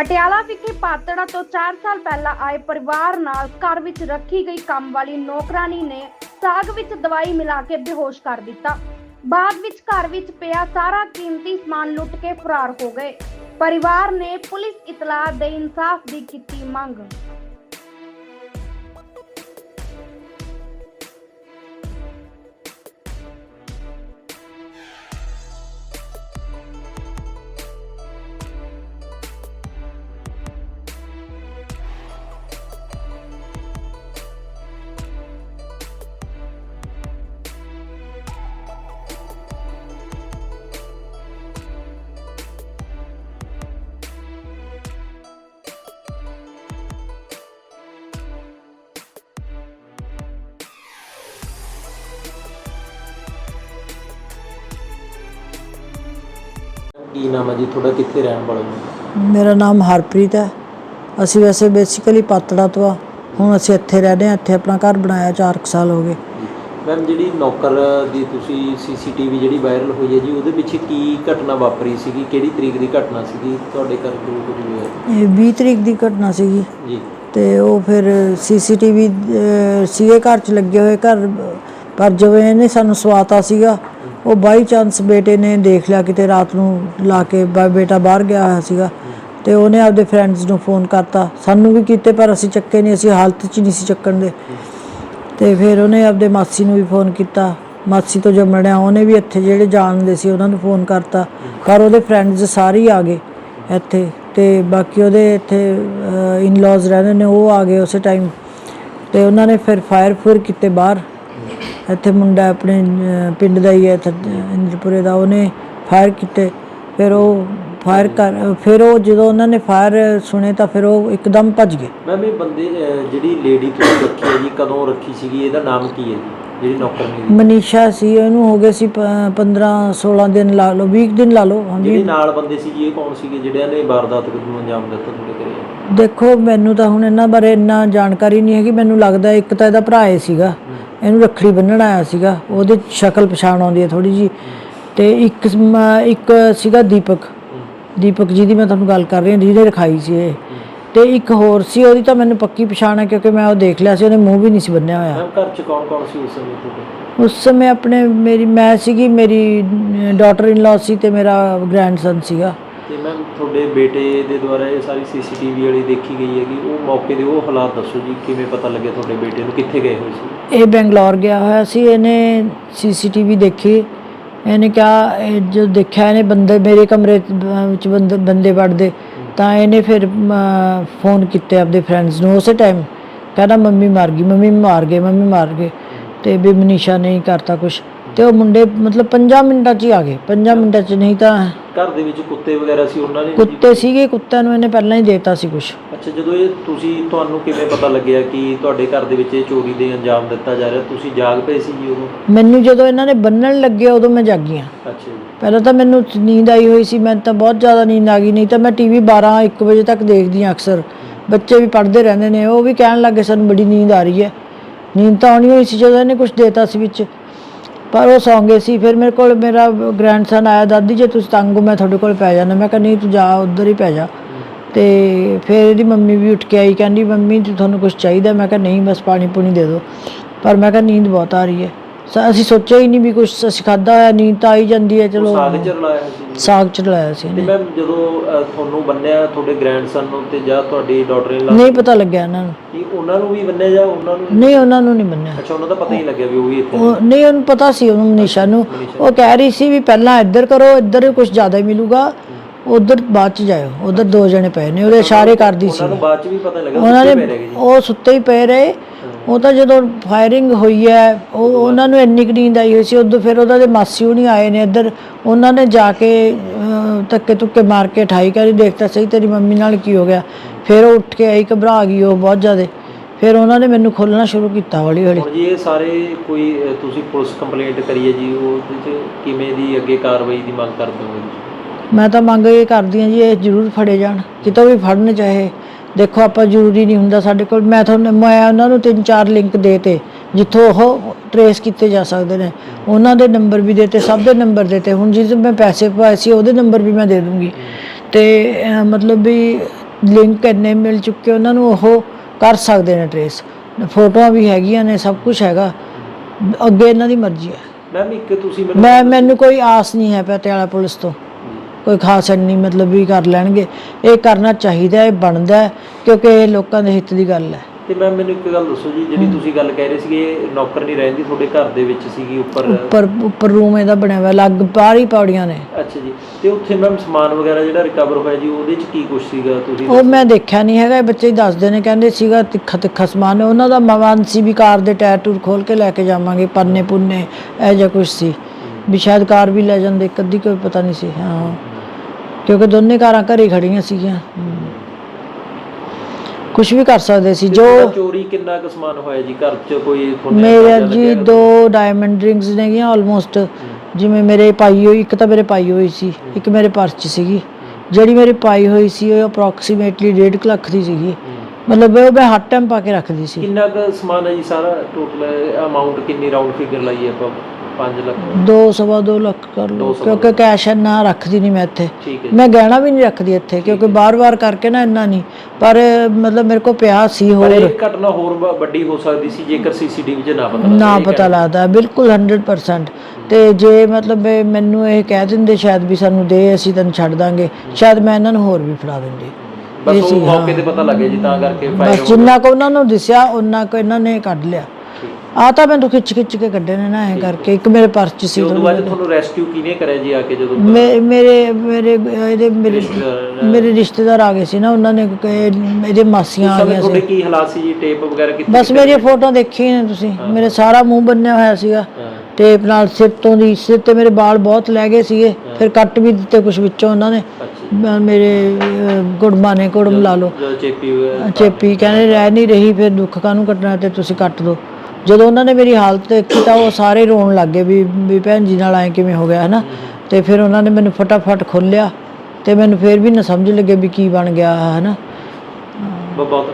ਪਟਿਆਲਾ ਵਿਖੇ ਪਾਤੜਾ ਤੋਂ 4 ਸਾਲ ਪਹਿਲਾਂ ਆਏ ਪਰਿਵਾਰ ਨਾਲ ਘਰ ਵਿੱਚ ਰੱਖੀ ਗਈ ਕੰਮ ਵਾਲੀ ਨੌਕਰਾਨੀ ਨੇ ਸਾਗ ਵਿੱਚ ਦਵਾਈ ਮਿਲਾ ਕੇ ਬੇਹੋਸ਼ ਕਰ ਦਿੱਤਾ। ਬਾਅਦ ਵਿੱਚ ਘਰ ਵਿੱਚ ਪਿਆ ਸਾਰਾ ਕੀਮਤੀ ਸਮਾਨ ਲੁੱਟ ਕੇ ਫਰਾਰ ਹੋ ਗਏ। ਪਰਿਵਾਰ ਨੇ ਪੁਲਿਸ ਇਤਲਾਹ ਦੇ ਇਨਸਾਫ ਦੀ ਕੀਤੀ ਮੰਗ। ਕੀ ਨਾਮ ਹੈ ਜੀ? ਤੁਹਾਡਾ ਕਿੱਥੇ ਰਹਿਣ ਵਾਲੇ ਹੋ? ਮੇਰਾ ਨਾਮ ਹਰਪ੍ਰੀਤ ਹੈ। ਅਸੀਂ ਵੈਸੇ ਬੇਸਿਕਲੀ ਪਾਤੜਾ ਤੋਂ ਆ। ਹੁਣ ਅਸੀਂ ਇੱਥੇ ਰਹਿੰਦੇ ਹਾਂ। ਇੱਥੇ ਆਪਣਾ ਘਰ ਬਣਾਇਆ 4 ਸਾਲ ਹੋ ਗਏ। ਮੈਮ ਜਿਹੜੀ ਨੌਕਰ ਦੀ ਤੁਸੀਂ ਸੀਸੀਟੀਵੀ ਜਿਹੜੀ ਵਾਇਰਲ ਹੋਈ ਹੈ ਜੀ ਉਹਦੇ ਵਿੱਚ ਕੀ ਘਟਨਾ ਵਾਪਰੀ ਸੀਗੀ? ਕਿਹੜੀ ਤਰੀਕ ਦੀ ਘਟਨਾ ਸੀਗੀ? ਤੁਹਾਡੇ ਘਰ ਜੋ ਕੁਝ ਹੋਇਆ ਇਹ 20 ਤਰੀਕ ਦੀ ਘਟਨਾ ਸੀਗੀ। ਜੀ। ਤੇ ਉਹ ਫਿਰ ਸੀਸੀਟੀਵੀ ਸੀਏ ਘਰ ਚ ਲੱਗੇ ਹੋਏ ਘਰ। ਪਰ ਜਦੋਂ ਇਹਨੇ ਸਾਨੂੰ ਸਵਾਤਾ ਸੀਗਾ ਉਹ ਬਾਈ ਚਾਂਸ ਬੇਟੇ ਨੇ ਦੇਖ ਲਿਆ ਕਿਤੇ ਰਾਤ ਨੂੰ ਲਾ ਕੇ ਬਾ- ਬੇਟਾ ਬਾਹਰ ਗਿਆ ਹੋਇਆ ਸੀਗਾ। ਤੇ ਉਹਨੇ ਆਪਦੇ ਫਰੈਂਡਸ ਨੂੰ ਫੋਨ ਕਰਤਾ। ਸਾਨੂੰ ਵੀ ਕੀਤੇ ਪਰ ਅਸੀਂ ਚੱਕੇ ਨਹੀਂ, ਅਸੀਂ ਹਾਲਤ 'ਚ ਨਹੀਂ ਸੀ ਚੱਕਣ ਦੇ। ਤੇ ਫਿਰ ਉਹਨੇ ਆਪਦੇ ਮਾਸੀ ਨੂੰ ਵੀ ਫੋਨ ਕੀਤਾ। ਮਾਸੀ ਤੋਂ ਜੰਮਣਿਆ ਉਹਨੇ ਵੀ ਇੱਥੇ ਜਿਹੜੇ ਜਾਣਦੇ ਸੀ ਉਹਨਾਂ ਨੂੰ ਫੋਨ ਕਰਤਾ। ਪਰ ਉਹਦੇ ਫਰੈਂਡਸ ਸਾਰੇ ਹੀ ਆ ਗਏ ਇੱਥੇ। ਤੇ ਬਾਕੀ ਉਹਦੇ ਇੱਥੇ ਇਨ-ਲॉज ਰਹਿੰਦੇ ਨੇ, ਉਹ ਆ ਗਏ ਉਸੇ ਟਾਈਮ ਤੇ ਉਹਨਾਂ ਨੇ ਫਿਰ ਫਾਇਰ ਫੁਰ ਕੀਤੇ ਬਾਹਰ। ਇੱਥੇ ਮੁੰਡਾ ਆਪਣੇ ਪਿੰਡ ਦਾ ਹੀ ਹੈ ਇੰਦਰਪੁਰੇ ਦਾ ਉਹਨੇ ਫਾਇਰ ਕੀਤੇ। ਫਿਰ ਉਹ ਫਾਇਰ ਕਰ ਫਿਰ ਉਹ ਜਦੋਂ ਉਹਨਾਂ ਨੇ ਫਾਇਰ ਸੁਣੇ ਤਾਂ ਫਿਰ ਉਹ ਇੱਕਦਮ ਭੱਜ ਗਏ। ਮੈਮ ਇਹ ਬੰਦੇ ਜਿਹੜੀ ਲੇਡੀ ਤੁਸੀਂ ਰੱਖੀ ਹੈ ਜੀ ਕਦੋਂ ਰੱਖੀ ਸੀਗੀ? ਇਹਦਾ ਨਾਮ ਕੀ ਹੈ ਜੀ? ਜਿਹੜੀ ਨੌਕਰਨੀ ਦੀ ਮਨੀਸ਼ਾ ਸੀ ਉਹਨੂੰ ਹੋ ਗਏ ਸੀ 15 16 ਦਿਨ ਲਾ ਲਓ 20 ਦਿਨ ਲਾ ਲਓ ਹਾਂਜੀ। ਜਿਹੜੇ ਨਾਲ ਬੰਦੇ ਸੀ ਜੀ ਇਹ ਕੌਣ ਸੀਗੇ? ਜਿਹੜਿਆਂ ਨੇ ਵਾਰਦਾਤ ਨੂੰ ਅੰਜਾਮ ਦਿੱਤਾ ਤੁਹਾਡੇ ਘਰੇ? ਦੇਖੋ ਮੈਨੂੰ ਤਾਂ ਹੁਣ ਇਹਨਾਂ ਬਾਰੇ ਇੰਨਾ ਜਾਣਕਾਰੀ ਨਹੀਂ ਹੈਗੀ। ਮੈਨੂੰ ਲੱਗਦਾ ਇੱਕ ਤਾਂ ਇਹਦਾ ਭਰਾ ਹੀ ਸੀਗਾ। ਇਹਨੂੰ ਰੱਖੜੀ ਬੰਨਣ ਆਇਆ ਸੀਗਾ। ਉਹਦੇ ਸ਼ਕਲ ਪਛਾਣ ਆਉਂਦੀ ਹੈ ਥੋੜੀ ਜੀ ਤੇ ਇੱਕ ਇੱਕ ਸੀਗਾ ਦੀਪਕ। ਦੀਪਕ ਜੀ ਦੀ ਮੈਂ ਤੁਹਾਨੂੰ ਗੱਲ ਕਰ ਰਹੀ ਹਾਂ ਜਿਹਨੇ ਰਖਾਈ ਸੀ ਇਹ। ਤੇ ਇੱਕ ਹੋਰ ਸੀ ਉਹਦੀ ਤਾਂ ਮੈਨੂੰ ਪੱਕੀ ਪਛਾਣ ਹੈ ਕਿਉਂਕਿ ਮੈਂ ਉਹ ਦੇਖ ਲਿਆ ਸੀ ਉਹਨੇ ਮੂੰਹ ਵੀ ਨਹੀਂ ਸੀ ਬੰਨਿਆ ਹੋਇਆ। ਘਰ ਚ ਕੌਣ ਕੌਣ ਸੀ ਉਸ ਸਮੇਂ ਉਸ ਸਮੇਂ ਆਪਣੇ ਮੇਰੀ ਮੈਂ ਸੀਗੀ ਮੇਰੀ ਡਾਟਰ ਇਨ ਲਾ ਸੀ ਤੇ ਮੇਰਾ ਗ੍ਰੈਂਡਸਨ ਸੀਗਾ। ਤੇ ਮੈਮ ਤੁਹਾਡੇ ਬੇਟੇ ਦੇ ਦੁਆਰਾ ਇਹ ਸਾਰੀ ਸੀਸੀਟੀਵੀ ਵਾਲੀ ਦੇਖੀ ਗਈ ਹੈਗੀ, ਉਹ ਮੌਕੇ ਦੇ ਉਹ ਹਾਲਾਤ ਦੱਸੋ ਜੀ, ਕਿਵੇਂ ਪਤਾ ਲੱਗਿਆ ਤੁਹਾਡੇ ਬੇਟੇ ਨੂੰ, ਕਿੱਥੇ ਗਏ ਹੋਏ ਸੀ? ਇਹ ਬੈਂਗਲੌਰ ਗਿਆ ਹੋਇਆ ਸੀ, ਇਹਨੇ ਸੀਸੀਟੀਵੀ ਦੇਖੀ, ਇਹਨੇ ਕਿਹਾ, ਇਹ ਜੋ ਦੇਖਿਆ ਇਹਨੇ ਬੰਦੇ ਮੇਰੇ ਕਮਰੇ ਵਿੱਚ ਬੰਦੇ ਬੰਦੇ ਵੜਦੇ, ਤਾਂ ਇਹਨੇ ਫਿਰ ਫੋਨ ਕੀਤੇ ਆਪਦੇ ਫਰੈਂਡਸ ਨੂੰ ਉਸੇ ਟਾਈਮ ਕਹਿੰਦਾ ਮੰਮੀ ਮਾਰ ਗਈ, ਮੰਮੀ ਮਾਰ ਗਏ, ਮੰਮੀ ਮਾਰ ਗਏ, ਤੇ ਵੀ ਮਨੀਸ਼ਾ ਨਹੀਂ ਕਰਤਾ ਕੁਝ ਤੇ ਉਹ ਮੁੰਡੇ ਮਤਲਬ 5 ਮਿੰਟਾਂ 'ਚ ਹੀ ਆ ਗਏ 5 ਮਿੰਟਾਂ 'ਚ ਨਹੀਂ ਤਾਂ ਘਰ ਦੇ ਵਿੱਚ ਕੁੱਤੇ ਵਗੈਰਾ ਸੀ ਉਹਨਾਂ ਨੇ ਕੁੱਤੇ ਸੀਗੇ ਕੁੱਤਿਆਂ ਨੂੰ ਇਹਨੇ ਪਹਿਲਾਂ ਹੀ ਦੇਤਾ ਸੀ ਕੁਝ ਅੱਛਾ ਜਦੋਂ ਇਹ ਤੁਸੀਂ ਤੁਹਾਨੂੰ ਕਿਵੇਂ ਪਤਾ ਲੱਗਿਆ ਕਿ ਤੁਹਾਡੇ ਘਰ ਦੇ ਵਿੱਚ ਇਹ ਚੋਰੀ ਦੇ ਅੰਜਾਮ ਦਿੱਤਾ ਜਾ ਰਿਹਾ? ਤੁਸੀਂ ਜਾਗ ਪਏ ਸੀ ਜੀ ਉਦੋਂ? ਮੈਨੂੰ ਜਦੋਂ ਇਹਨਾਂ ਨੇ ਬੰਨਣ ਲੱਗੇ ਉਦੋਂ ਮੈਂ ਜਾਗੀ ਹਾਂ। ਅੱਛਾ ਜੀ। ਪਹਿਲਾਂ ਤਾਂ ਮੈਨੂੰ ਨੀਂਦ ਆਈ ਹੋਈ ਸੀ ਮੈਂ ਤਾਂ ਬਹੁਤ ਜ਼ਿਆਦਾ ਨੀਂਦ ਆ ਗਈ ਨਹੀਂ ਤਾਂ ਮੈਂ ਟੀਵੀ 12 1 ਵਜੇ ਤੱਕ ਦੇਖਦੀ ਹਾਂ ਅਕਸਰ। ਬੱਚੇ ਵੀ ਪੜ੍ਹਦੇ ਰਹਿੰਦੇ ਨੇ ਉਹ ਵੀ ਕਹਿਣ ਲੱਗੇ ਸਾਨੂੰ ਬੜੀ ਨੀਂਦ ਆ ਰਹੀ ਹੈ। ਨੀਂਦ ਤਾਂ ਆਉਣੀ ਹੋਈ ਸੀ ਜਦੋਂ ਇਹਨੇ ਕੁਝ ਦੇਤਾ ਸੀ ਵਿੱਚ। ਪਰ ਉਹ ਸੌਂ ਗਏ ਸੀ। ਫਿਰ ਮੇਰੇ ਕੋਲ ਮੇਰਾ ਗ੍ਰੈਂਡਸਨ ਆਇਆ, ਦਾਦੀ, ਜੇ ਤੁਸੀਂ ਤੰਗ ਹੋ, ਮੈਂ ਤੁਹਾਡੇ ਕੋਲ ਪੈ ਜਾਣਾ ਮੈਂ ਕਿਹਾ, ਨਹੀਂ, ਤੂੰ ਜਾ, ਉੱਧਰ ਹੀ ਪੈ ਜਾ। ਤੇ ਫਿਰ ਇਹਦੀ ਮੰਮੀ ਵੀ ਉੱਠ ਕੇ ਆਈ, ਕਹਿੰਦੀ, ਮੰਮੀ, ਜੀ ਤੁਹਾਨੂੰ ਕੁਝ ਚਾਹੀਦਾ, ਮੈਂ ਕਿਹਾ, ਨਹੀਂ, ਬਸ ਪਾਣੀ ਪੂਣੀ ਦੇ ਦਿਓ। ਪਰ ਮੈਂ ਕਿਹਾ, ਨੀਂਦ ਬਹੁਤ ਆ ਰਹੀ ਹੈ। ਸ- ਅਸੀਂ ਸੋਚਿਆ ਹੀ ਨਹੀਂ ਵੀ ਕੁਝ ਅਸੀਂ ਖਾਦਾ ਹੋਇਆ ਨੀਂਦ ਤਾਂ ਆਈ ਜਾਂਦੀ ਹੈ ਚਲੋ। ਸਾਗ ਚ ਰਲਾਇਆ ਸੀ ਜੀ। ਸਾਗ ਚ ਲਾਇਆ ਸੀ ਤੇ ਇਹਨੇ। ਮੈਮ ਜਦੋਂ ਅਹ, ਤੁਹਾਨੂੰ ਬੰਨਿਆ ਤੁਹਾਡੇ ਗ੍ਰੈਂਡਸਨ ਨੂੰ ਤੇ ਜਾਂ ਤੁਹਾਡੀ ਡਾਟਰ ਇਨ ਲਾ ਨਹੀਂ ਪਤਾ ਲੱਗਿਆ ਇਹਨਾਂ ਨੂੰ। ਕੀ ਉਹਨਾਂ ਨੂੰ ਵੀ ਬੰਨਿਆ ਜਾਂ ਉਹਨਾਂ ਨੂੰ ਨਹੀਂ ਉਹਨਾਂ ਨੂੰ ਨਹੀਂ ਮੰਨਿਆ ਅੱਛਾ ਉਹਨਾਂ ਦਾ ਪਤਾ ਹੀ ਲੱਗਿਆ ਵੀ ਉਹ ਵੀ ਇੱਥੇ ਉਹ ਨਹੀਂ ਉਹਨੂੰ ਪਤਾ ਸੀ ਉਹਨੂੰ ਮਨੀਸ਼ਾ ਨੂੰ। ਉਹ ਕਹਿ ਰਹੀ ਸੀ ਵੀ ਪਹਿਲਾਂ ਇੱਧਰ ਕਰੋ ਇੱਧਰ ਕੁਝ ਜ਼ਿਆਦਾ ਹੀ ਮਿਲੂਗਾ ਉਧਰ ਬਾਅਦ ਚ ਜਾਇਓ। ਉਧਰ ਦੋ ਜਣੇ ਪਏ ਨੇ ਉਹਦੇ ਇਸ਼ਾਰੇ ਕਰਦੀ ਸੀ। ਉਹਨਾਂ ਨੂੰ ਬਾਅਦ ਚ ਵੀ ਪਤਾ ਲੱਗਾ ਉਹਨਾਂ ਨੇ ਉਹ ਸੁੱਤੇ ਹੀ ਪਏ ਰਹੇ। ਉਹ ਤਾਂ ਜਦੋਂ ਫਾਇਰਿੰਗ ਹੋਈ ਹੈ ਉਹ ਉਹਨਾਂ ਨੂੰ ਇੰਨੀ ਕੁ ਨੀਂਦ ਆਈ ਹੋਈ ਸੀ ਉਦੋਂ ਫਿਰ ਉਹਦਾ ਦੇ ਮਾਸੀ ਹੁਣੀ ਆਏ ਨੇ ਇੱਧਰ ਉਹਨਾਂ ਨੇ ਜਾ ਕੇ ਧੱਕੇ ਧੁੱਕੇ ਮਾਰ ਕੇ ਠਾਈ ਕਰੀ ਦੇਖਤਾ ਸਹੀ ਤੇਰੀ ਮੰਮੀ ਨਾਲ ਕੀ ਹੋ ਗਿਆ। ਫਿਰ ਉਹ ਉੱਠ ਕੇ ਆਈ ਘਬਰਾ ਗਈ ਉਹ ਬਹੁਤ ਜ਼ਿਆਦਾ। ਫਿਰ ਉਹਨਾਂ ਨੇ ਮੈਨੂੰ ਖੋਲਣਾ ਸ਼ੁਰੂ ਕੀਤਾ ਹੌਲੀ ਹੌਲੀ ਹੁਣ ਜੀ ਇਹ ਸਾਰੇ ਕੋਈ ਤੁਸੀਂ ਪੁਲਿਸ ਕੰਪਲੇਂਟ ਕਰੀ ਹੈ ਜੀ ਉਹਦੇ ਚ ਕਿਵੇਂ ਦੀ ਅੱਗੇ ਕਾਰਵਾਈ ਦੀ ਮੰਗ ਕਰਦੇ ਹੋ ਜੀ? ਮੈਂ ਤਾਂ ਮੰਗ ਇਹ ਕਰਦੀ ਹਾਂ ਜੀ ਇਹ ਜ਼ਰੂਰ ਫੜੇ ਜਾਣ ਕਿਤੋਂ ਵੀ ਫੜਨ ਚਾਹੇ। ਦੇਖੋ ਆਪਾਂ ਜ਼ਰੂਰੀ ਨਹੀਂ ਹੁੰਦਾ ਸਾਡੇ ਕੋਲ। ਮੈਂ ਤੁਹਾਨੂੰ ਮੈਂ ਉਹਨਾਂ ਨੂੰ ਤਿੰਨ ਚਾਰ ਲਿੰਕ ਦੇਤੇ ਜਿੱਥੋਂ ਉਹ ਟਰੇਸ ਕੀਤੇ ਜਾ ਸਕਦੇ ਨੇ। ਉਹਨਾਂ ਦੇ ਨੰਬਰ ਵੀ ਦੇਤੇ ਸਭ ਦੇ ਨੰਬਰ ਦੇਤੇ। ਹੁਣ ਜਿਸ ਮੈਂ ਪੈਸੇ ਪਾਏ ਸੀ ਉਹਦੇ ਨੰਬਰ ਵੀ ਮੈਂ ਦੇ ਦੂੰਗੀ। ਤੇ ਮਤਲਬ ਵੀ ਲਿੰਕ ਇੰਨੇ ਮਿਲ ਚੁੱਕੇ ਉਹਨਾਂ ਨੂੰ ਉਹ ਕਰ ਸਕਦੇ ਨੇ ਟਰੇਸ ਫੋਟੋਆਂ ਵੀ ਹੈਗੀਆਂ ਨੇ ਸਭ ਕੁਝ ਹੈਗਾ। ਅੱਗੇ ਇਹਨਾਂ ਦੀ ਮਰਜ਼ੀ ਹੈ। ਮੈਮ ਇੱਕ ਤੁਸੀਂ ਮੈਨੂੰ ਮੈਂ ਮੈਨੂੰ ਕੋਈ ਆਸ ਨਹੀਂ ਹੈ ਪਟਿਆਲਾ ਪੁਲਿਸ ਤੋਂ। ਕੋਈ ਖਾਸ ਨਹੀਂ ਮਤਲਬ ਵੀ ਕਰ ਲੈਣਗੇ। ਇਹ ਕਰਨਾ ਚਾਹੀਦਾ ਇਹ ਬਣਦਾ ਕਿਉਂਕਿ ਇਹ ਲੋਕਾਂ ਦੇ ਹਿੱਤ ਦੀ ਗੱਲ ਹੈ। ਤੇ ਮੈਮ ਮੈਨੂੰ ਇੱਕ ਗੱਲ ਦੱਸੋ ਜੀ ਜਿਹੜੀ ਤੁਸੀਂ ਗੱਲ ਕਹਿ ਰਹੇ ਸੀਗੇ ਨੌਕਰ ਨਹੀਂ ਰਹਿੰਦੀ ਤੁਹਾਡੇ ਘਰ ਦੇ ਵਿੱਚ ਸੀਗੀ ਉੱਪਰ? ਉੱਪਰ ਉੱਪਰ ਰੂਮ ਇਹਦਾ ਬਣਿਆ ਹੋਇਆ ਲੱਗ ਬਾਹਰੀ ਪੌੜੀਆਂ ਨੇ। ਅੱਛਾ ਜੀ ਤੇ ਉੱਥੇ ਮੈਮ ਸਮਾਨ ਵਗੈਰਾ ਜਿਹੜਾ ਰਿਕਵਰ ਹੋਇਆ ਜੀ ਉਹਦੇ ਚ ਕੀ ਕੁਝ ਸੀਗਾ ਤੁਸੀਂ ਉਹ ਮੈਂ ਦੇਖਿਆ ਨਹੀਂ ਹੈਗਾ ਇਹ ਬੱਚੇ ਹੀ ਦੱਸਦੇ ਨੇ ਕਹਿੰਦੇ ਸੀਗਾ ਤਿੱਖਾ ਤਿੱਖਾ ਸਮਾਨ ਉਹਨਾਂ ਦਾ ਮਵਾਨ ਸੀ ਵੀ ਕਾਰ ਦੇ ਟਾਇਰ ਟੂਰ ਖੋਲ ਕੇ ਲੈ ਕੇ ਜਾਵਾਂਗੇ ਪੰਨੇ ਪੁੰਨੇ ਇਹ ਜਿਹਾ ਕੁਝ ਸੀ। ਵੀ ਸ਼ਾਇਦ ਕਾਰ ਵੀ ਲੈ ਜਾਂਦੇ ਇੱਕ ਅੱਧੀ ਕੋਈ ਪਤਾ ਨਹੀਂ ਸੀ ਹਾਂ। ਕਿਉਂਕਿ ਦੋਨੇ ਕਾਰਾਂ ਘਰੇ ਖੜੀਆਂ ਸੀਗੀਆਂ। ਕੁਝ ਵੀ ਕਰ ਸਕਦੇ ਸੀ ਜੋ ਤੁਹਾਡਾ ਚੋਰੀ ਕਿੰਨਾ ਕੁ ਸਮਾਨ ਹੋਇਆ ਜੀ? ਘਰ ਚ ਕੋਈ ਤੁਹਾਨੂੰ ਮੇਰੇ ਅੰਦਾਜ਼ਾ ਜੀ ਲੱਗਿਆ? ਦੋ ਡਾਇਮੰਡ ਰਿੰਗਸ ਨੇਗੀਆਂ ਆਲਮੋਸਟ ਜਿਵੇਂ ਮੇਰੇ ਪਾਈ ਹੋਈ ਇੱਕ ਤਾਂ ਮੇਰੇ ਪਾਈ ਹੋਈ ਸੀ ਇੱਕ ਮੇਰੇ ਪਰਸ 'ਚ ਸੀਗੀ। ਜਿਹੜੀ ਮੇਰੀ ਪਾਈ ਹੋਈ ਸੀ ਉਹ ਅਪਰੋਕਸੀਮੇਟਲੀ 1.5 ਲੱਖ ਦੀ ਸੀਗੀ। ਮਤਲਬ ਉਹ ਮੈਂ ਹੱਟ ਟਾਈਮ ਪਾ ਕੇ ਰੱਖਦੀ ਸੀ। ਕਿੰਨਾ ਕੁ ਸਮਾਨ ਹੈ ਜੀ ਸਾਰਾ ਟੋਟਲ ਅਮਾਉਂਟ ਕਿੰਨੀ ਰਾਉਂਡ ਫਿਗਰ ਲਾਈ ਹੈ ਆਪਾਂ? 5 ਲੱਖ? ਦੋ ਸਵਾ ਦੋ ਲੱਖ ਕਰ ਲਓ ਕਿਉਂਕਿ ਕੈਸ਼ ਇੰਨਾ ਰੱਖਦੀ ਨਹੀਂ ਮੈਂ ਇੱਥੇ। ਠੀਕ ਹੈ ਮੈਂ ਗਹਿਣਾ ਵੀ ਨਹੀਂ ਰੱਖਦੀ ਇੱਥੇ ਕਿਉਂਕਿ ਬਾਰ-ਬਾਰ ਕਰਕੇ ਨਾ ਇੰਨਾ ਨਹੀਂ ਪਰ ਮਤਲਬ ਮੇਰੇ ਕੋਲ ਪਿਆ ਸੀ ਪਰ ਹੋਰ। ਇਹ ਘਟਨਾ ਹੋਰ ਵ- ਵੱਡੀ ਹੋ ਸਕਦੀ ਸੀ ਜੇਕਰ ਸੀਸੀਟੀਵੀ 'ਚ ਨਾ ਪਤਾ ਲੱਗਦਾ ਨਾ ਇਹ ਪਤਾ ਲੱਗਦਾ ਬਿਲਕੁਲ 100% ਤੇ ਜੇ ਮਤਲਬ ਮੈਨੂੰ ਇਹ ਕਹਿ ਦਿੰਦੇ ਸ਼ਾਇਦ ਵੀ ਸਾਨੂੰ ਦੇ ਅਸੀਂ ਤੈਨੂੰ ਛੱਡ ਦਾਂਗੇ। ਸ਼ਾਇਦ ਮੈਂ ਇਹਨਾਂ ਨੂੰ ਹੋਰ ਵੀ ਫੜਾ ਦਿੰਦੀ। ਬਸ ਉਹ ਮੌਕੇ ਤੇ ਪਤਾ ਲੱਗੇ ਜੀ ਤਾਂ ਕਰਕੇ ਫਾਇਰ ਬਸ ਜਿੰਨਾ ਕੋ ਉਹਨਾਂ ਨੂੰ ਦਿਸਿਆ ਉਹਨਾਂ ਕੋ ਇਹਨਾਂ ਨੇ ਕੱਢ ਲਿਆ। ਆ ਤਾਂ ਮੈਨੂੰ ਖਿੱਚ ਖਿੱਚ ਕੇ ਕੱਢੇ ਨੇ ਨਾ ਐ ਕਰਕੇ ਇੱਕ ਮੇਰੇ ਪਰਸ ਚ ਸੀ ਤੇ ਉਦੋਂ ਬਾਅਦ ਤੁਹਾਨੂੰ ਰੈਸਕਿਊ ਕਿਹਨੇ ਕਰਿਆ ਜੀ ਆ ਕੇ ਜਦੋਂ ਮੇ- ਮੇਰੇ ਮੇਰੇ ਇਹਦੇ ਮੇਰੇ ਮੇਰੇ ਰਿਸ਼ਤੇਦਾਰ ਆ ਗਏ ਸੀ ਨਾ ਉਹਨਾਂ ਨੇ ਕਿ- ਇਹਦੇ ਮਾਸੀਆਂ ਆ ਗਈਆਂ ਸੀ। ਤੁਹਾਡੇ ਕੀ ਹਾਲਾਤ ਸੀ ਜੀ? ਟੇਪ ਵਗੈਰਾ ਕਿੱਥੇ ਬਸ ਮੇਰੀ ਫੋਟੋ ਦੇਖੀ ਨੇ ਤੁਸੀਂ। ਮੇਰੇ ਸਾਰਾ ਮੂੰਹ ਬੰਨਿਆ ਹੋਇਆ ਸੀਗਾ। ਹਾਂ, ਟੇਪ ਨਾਲ ਸਿਰ ਤੋਂ ਦੀ ਸਿਰ ਤੇ ਮੇਰੇ ਵਾਲ ਬਹੁਤ ਲੈ ਗਏ ਸੀਗੇ। ਫਿਰ ਕੱਟ ਵੀ ਦਿੱਤੇ ਕੁਝ ਵਿੱਚੋਂ ਉਹਨਾਂ ਨੇ। ਅੱਛਾ। ਮ- ਮੇਰੇ ਅਹ, ਗੁੜਮਾ ਨੇ ਗੁੜਮ ਲਾ ਲਓ। ਜਦੋਂ ਚੇਪੀ ਹੋਇਆ ਚੇਪੀ ਕਹਿੰਦੇ ਰਹਿ ਨਹੀਂ ਰਹੀ ਫਿਰ ਦੁੱਖ ਕਾਹਨੂੰ ਕੱਟਣਾ ਤੇ ਤੁਸੀਂ ਕੱਟ ਦਿਓ ਜਦੋਂ ਉਹਨਾਂ ਨੇ ਮੇਰੀ ਹਾਲਤ ਦੇਖੀ ਤਾਂ ਉਹ ਸਾਰੇ ਰੋਣ ਲੱਗ ਗਏ ਵੀ ਵੀ ਭੈਣ ਜੀ ਨਾਲ ਐ ਕਿਵੇਂ ਹੋ ਗਿਆ ਹਨਾ? ਤੇ ਫਿਰ ਉਹਨਾਂ ਨੇ ਮੈਨੂੰ ਫਟਾਫਟ ਖੋਲਿਆ ਤੇ ਮੈਨੂੰ ਫਿਰ ਵੀ ਨਾ ਸਮਝ ਲੱਗੇ ਵੀ ਕੀ ਬਣ ਗਿਆ ਹਨਾ? ਬਹੁਤ